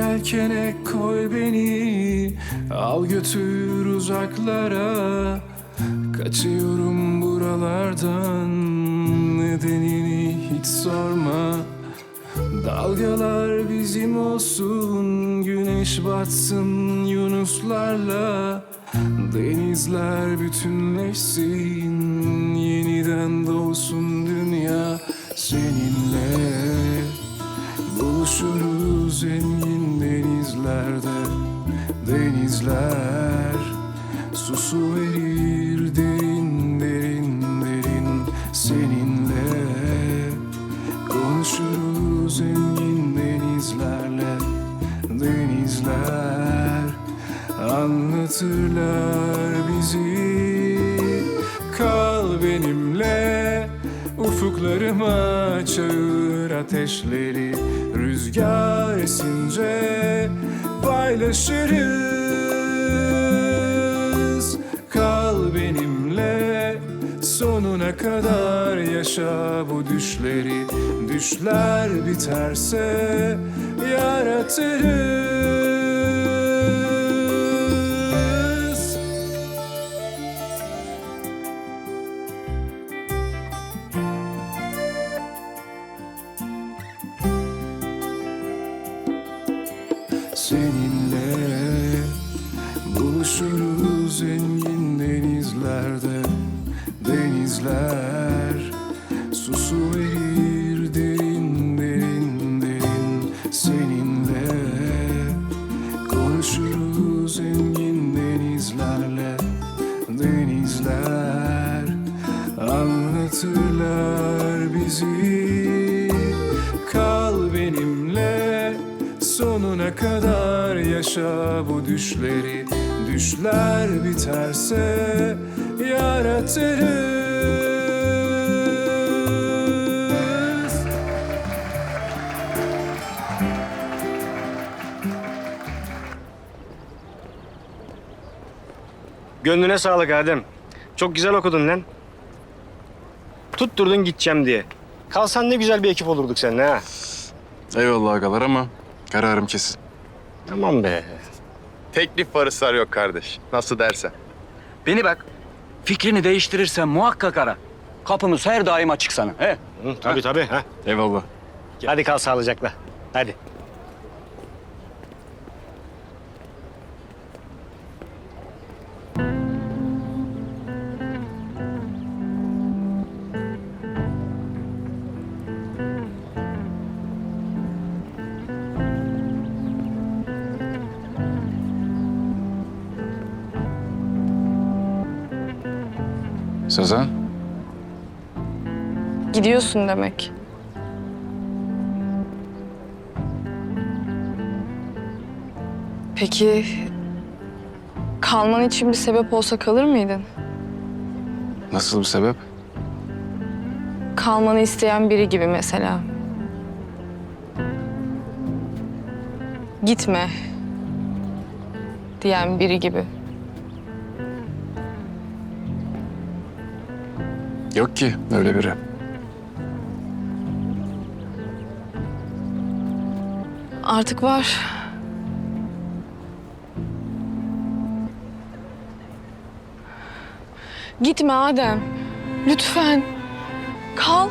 yelkene koy beni Al götür uzaklara. Kaçıyorum buralardan Nedenini hiç sorma. Dalgalar bizim olsun Güneş batsın yunuslarla. Denizler bütünleşsin Yeniden doğsun dünya seninle. Buluşuruz engin denizlerde Denizler susu verir derin derin derin seninle. Konuşuruz engin denizlerle Denizler anlatırlar bizi. Kal benimle ufuklarıma çağır ateşleri. Rüzgar esince paylaşırız. Kal benimle sonuna kadar yaşa bu düşleri. Düşler biterse yaratırız Seninle. Buluşuruz engin denizlerde Denizler. Susu verir derin derin derin Seninle. Konuşuruz engin denizlerle Denizler. Anlatırlar bizi sonuna kadar yaşa bu düşleri Düşler biterse yaratırız Gönlüne sağlık Adem. Çok güzel okudun lan. Tutturdun gideceğim diye. Kalsan ne güzel bir ekip olurduk seninle ha. Eyvallah agalar ama kararım kesin. Tamam be. Teklif var ısrar yok kardeş. Nasıl dersen. Beni bak. Fikrini değiştirirsen muhakkak ara. Kapımız her daim açık sana. He? Hı, tabii tabii. Ha. Eyvallah. Hadi kal sağlıcakla. Hadi. Sezen? Gidiyorsun demek. Peki kalman için bir sebep olsa kalır mıydın? Nasıl bir sebep? Kalmanı isteyen biri gibi mesela. Gitme diyen biri gibi. Yok ki öyle biri. Artık var. Gitme Adem. Lütfen. Kal.